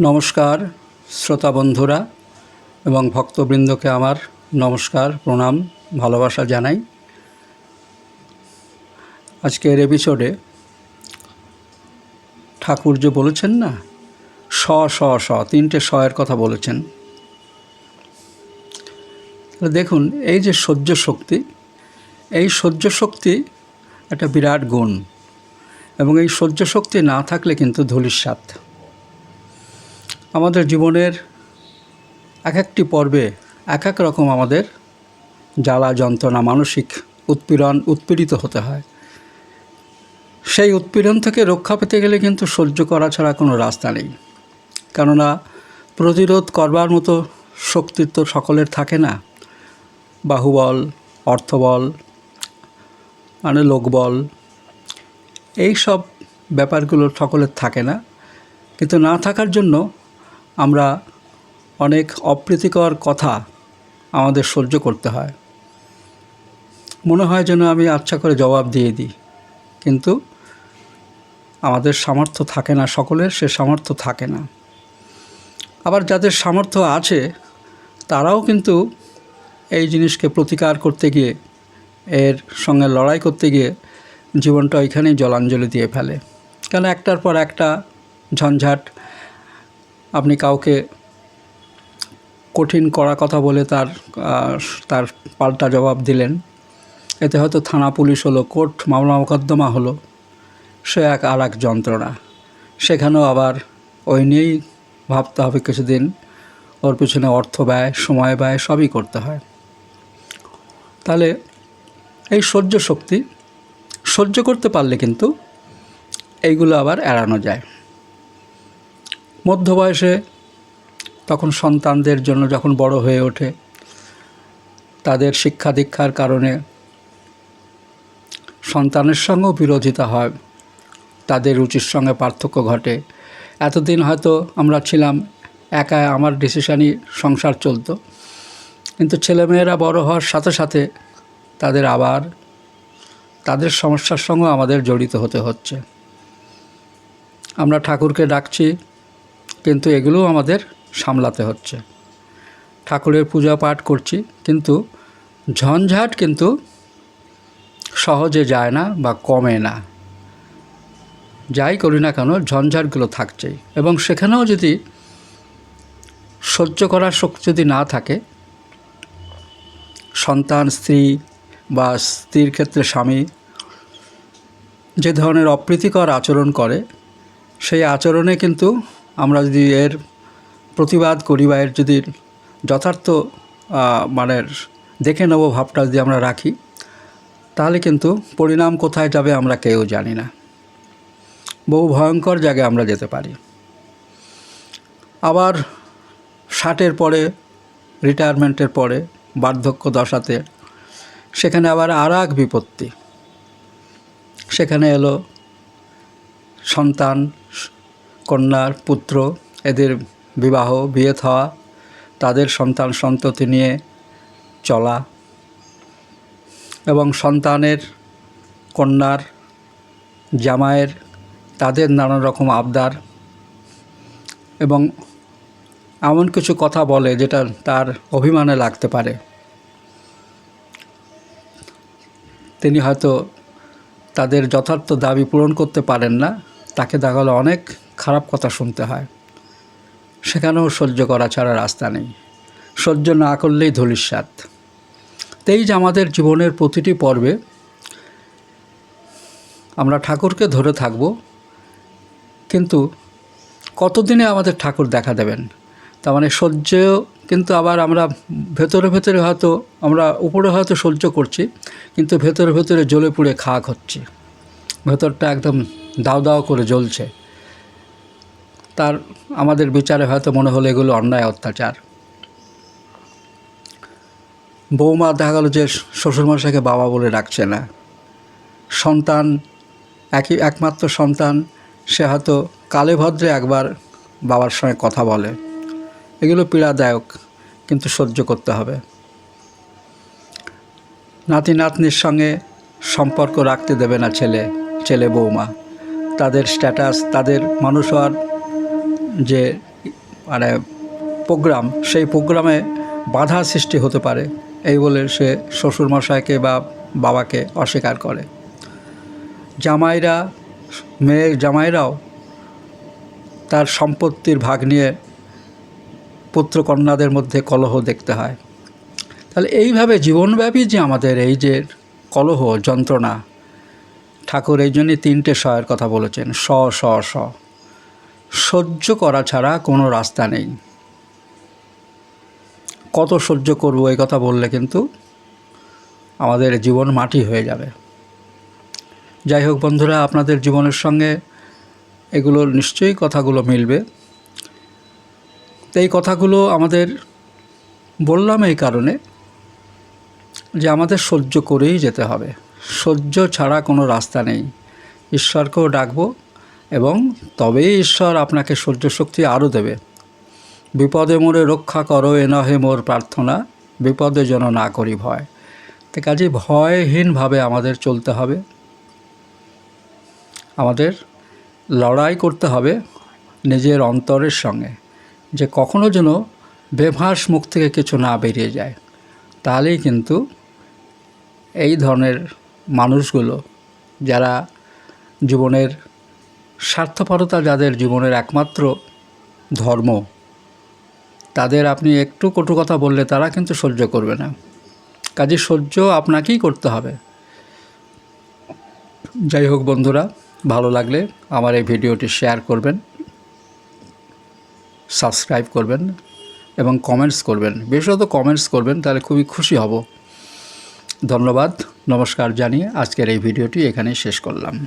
নমস্কার, শ্রোতা বন্ধুরা এবং ভক্তবৃন্দকে আমার নমস্কার, প্রণাম, ভালোবাসা জানাই। আজকের এপিসোডে ঠাকুর যে বলেছেন না স স স তিনটে এর কথা বলেছেন। দেখুন, এই যে সহ্য শক্তি, এই সহ্য শক্তি একটা বিরাট গুণ এবং এই সহ্য শক্তি না থাকলে কিন্তু ধূলিসাৎ। আমাদের জীবনের এক একটি পর্বে এক এক রকম আমাদের জ্বালা, যন্ত্রণা, মানসিক উৎপীড়ন উৎপীড়িত হতে হয়। সেই উৎপীড়ন থেকে রক্ষা পেতে গেলে কিন্তু সহ্য করা ছাড়া কোনো রাস্তা নেই। কেননা প্রতিরোধ করবার মতো শক্তি তো সকলের থাকে না। বাহুবল, অর্থবল মানে লোকবল এই সব ব্যাপারগুলো সকলের থাকে না। কিন্তু না থাকার জন্য আমরা অনেক অপ্রীতিকর কথা আমাদের সহ্য করতে হয়। মনে হয় যেন আমি আচ্ছা করে জবাব দিয়ে দিই, কিন্তু আমাদের সামর্থ্য থাকে না, সকলের সে সামর্থ্য থাকে না। আবার যাদের সামর্থ্য আছে, তারাও কিন্তু এই জিনিসকে প্রতিকার করতে গিয়ে, এর সঙ্গে লড়াই করতে গিয়ে জীবনটা ওইখানেই জলাঞ্জলি দিয়ে ফেলে। কেন একটার পর একটা ঝঞ্ঝাট আপনি কাউকে কঠিন করা কথা বলে তার তার পাল্টা জবাব দিলেন। এতে হয়তো থানা পুলিশ হলো, কোর্ট মামলা মোকদ্দমা হলো, সে এক আর এক যন্ত্রণা। সেখানেও আবার ওই নিয়েই ভাবতে হবে কিছুদিন, ওর পিছনে অর্থ ব্যয়, সময় ব্যয় সবই করতে হয়। তাহলে এই সহ্য শক্তি সহ্য করতে পারলে কিন্তু এইগুলো আবার এড়ানো যায়। মধ্য বয়সে তখন সন্তানদের জন্য যখন বড় হয়ে ওঠে, তাদের শিক্ষা দীক্ষার কারণে সন্তানের সঙ্গেও বিরোধিতা হয়, তাদের রুচির সঙ্গে পার্থক্য ঘটে। এতদিন হয়তো আমরা ছিলাম, একা আমার ডিসিশানই সংসার চলতো। কিন্তু ছেলেমেয়েরা বড় হওয়ার সাথে সাথে তাদের আবার তাদের সমস্যার সঙ্গেও আমাদের জড়িত হতে হচ্ছে। আমরা ঠাকুরকে ডাকছি কিন্তু এগুলোও আমাদের সামলাতে হচ্ছে। ঠাকুরের পূজা পাঠ করছি, কিন্তু ঝঞ্ঝাট কিন্তু সহজে যায় না বা কমে না। যাই করি না কেন, ঝঞ্ঝাটগুলো থাকছেই। এবং সেখানেও যদি সহ্য করার শক্তি যদি না থাকে, সন্তান, স্ত্রী বা স্ত্রীর ক্ষেত্রে স্বামী যে ধরনের অপ্রীতিকর আচরণ করে, সেই আচরণে কিন্তু আমরা যদি এর প্রতিবাদ করি বা এর যদি যথার্থ আহ, মানে দেখে নেব ভাবটা যদি আমরা রাখি তাহলে কিন্তু পরিণাম কোথায় যাবে আমরা কেউ জানি না। বহু ভয়ঙ্কর জায়গায় আমরা যেতে পারি। আবার ষাটের পরে রিটায়ারমেন্টের পরে বার্ধক্য দশাতে সেখানে আবার আর এক বিপত্তি। সেখানে এলো সন্তান কন্যার পুত্র, এদের বিবাহ, বিয়ে থাওয়া, তাদের সন্তান সন্ততি নিয়ে চলা এবং সন্তানের কন্যার জামাইয়ের তাদের নানা রকম আবদার এবং এমন কিছু কথা বলে যেটা তার অভিমানে লাগতে পারে। তিনি হয়তো তাদের যথার্থ দাবি পূরণ করতে পারেন না, তাকে দেখা অনেক খারাপ কথা শুনতে হয়। সেখানেও সহ্য করা ছাড়া রাস্তা নেই। সহ্য না করলেই ধূলিসাৎ। তো এই যে আমাদের জীবনের প্রতিটি পর্বে আমরা ঠাকুরকে ধরে থাকব, কিন্তু কতদিনে আমাদের ঠাকুর দেখা দেবেন? তার মানে সহ্য কিন্তু আবার আমরা ভেতরে ভেতরে হয়তো আমরা উপরে হয়তো সহ্য করছি, কিন্তু ভেতরে ভেতরে জ্বলে পুড়ে খাক হচ্ছে। ভেতরটা একদম দাও দাও করে জ্বলছে। তার, আমাদের বিচারে হয়তো মনে হলো এগুলো অন্যায়, অত্যাচার। বৌমা দেখা গেল যে শ্বশুরমশাইকে বাবা বলে ডাকছে না। সন্তান, একই, একমাত্র সন্তান, সে হয়তো কালে ভদ্রে একবার বাবার সঙ্গে কথা বলে। এগুলো পীড়াদায়ক, কিন্তু সহ্য করতে হবে। নাতি নাতনির সঙ্গে সম্পর্ক রাখতে দেবে না ছেলে ছেলে বৌমা। তাদের স্ট্যাটাস তাদের মানুষ হওয়ার যে মানে প্রোগ্রাম, সেই প্রোগ্রামে বাধা সৃষ্টি হতে পারে, এই বলে সে শ্বশুরমশাইকে বা বাবাকে অস্বীকার করে। জামাইরা মেয়ের জামাইরাও তার সম্পত্তির ভাগ নিয়ে পুত্রকন্যাদের মধ্যে কলহ দেখতে হয়। তাহলে এইভাবে জীবনব্যাপী যে আমাদের এই যে কলহ, যন্ত্রণা, ঠাকুর এই জন্যই তিনটে শয়ের কথা বলেছেন স স স সহ্য করা ছাড়া কোনো রাস্তা নেই। কত সহ্য করব এই কথা বললে কিন্তু আমাদের জীবন মাটি হয়ে যাবে। যাই হোক বন্ধুরা, আপনাদের জীবনের সঙ্গে এগুলো নিশ্চয়ই কথাগুলো মিলবে। তো এই কথাগুলো আমাদের বললাম এই কারণে যে আমাদের সহ্য করেই যেতে হবে। সহ্য ছাড়া কোনো রাস্তা নেই। ঈশ্বরকেও ডাকবো এবং তবেই ঈশ্বর আপনাকে সহ্য শক্তি আরও দেবে। বিপদে মোরে রক্ষা করো, এ নহে মোর প্রার্থনা। বিপদে যেন না করি ভয়। তো কাজে, ভয়হীনভাবে আমাদের চলতে হবে। আমাদের লড়াই করতে হবে নিজের অন্তরের সঙ্গে, যে কখনো যেন বেভাস মুখ থেকে কিছু না বেরিয়ে যায়। তাহলেই কিন্তু এই ধরনের মানুষগুলো, যারা জীবনের স্বার্থপরতা যাদের জীবনের একমাত্র ধর্ম, তাদের আপনি একটু কটু কথা বললে তারা কিন্তু সহ্য করবে না। কাজে সহ্য আপনাকেই করতে হবে। যাই হোক বন্ধুরা, ভালো লাগলে আমার এই ভিডিওটি শেয়ার করবেন, সাবস্ক্রাইব করবেন এবং কমেন্টস করবেন। বিশেষত কমেন্টস করবেন, তাহলে খুবই খুশি হব। ধন্যবাদ, নমস্কার জানিয়ে আজকের এই ভিডিওটি এখানেই শেষ করলাম।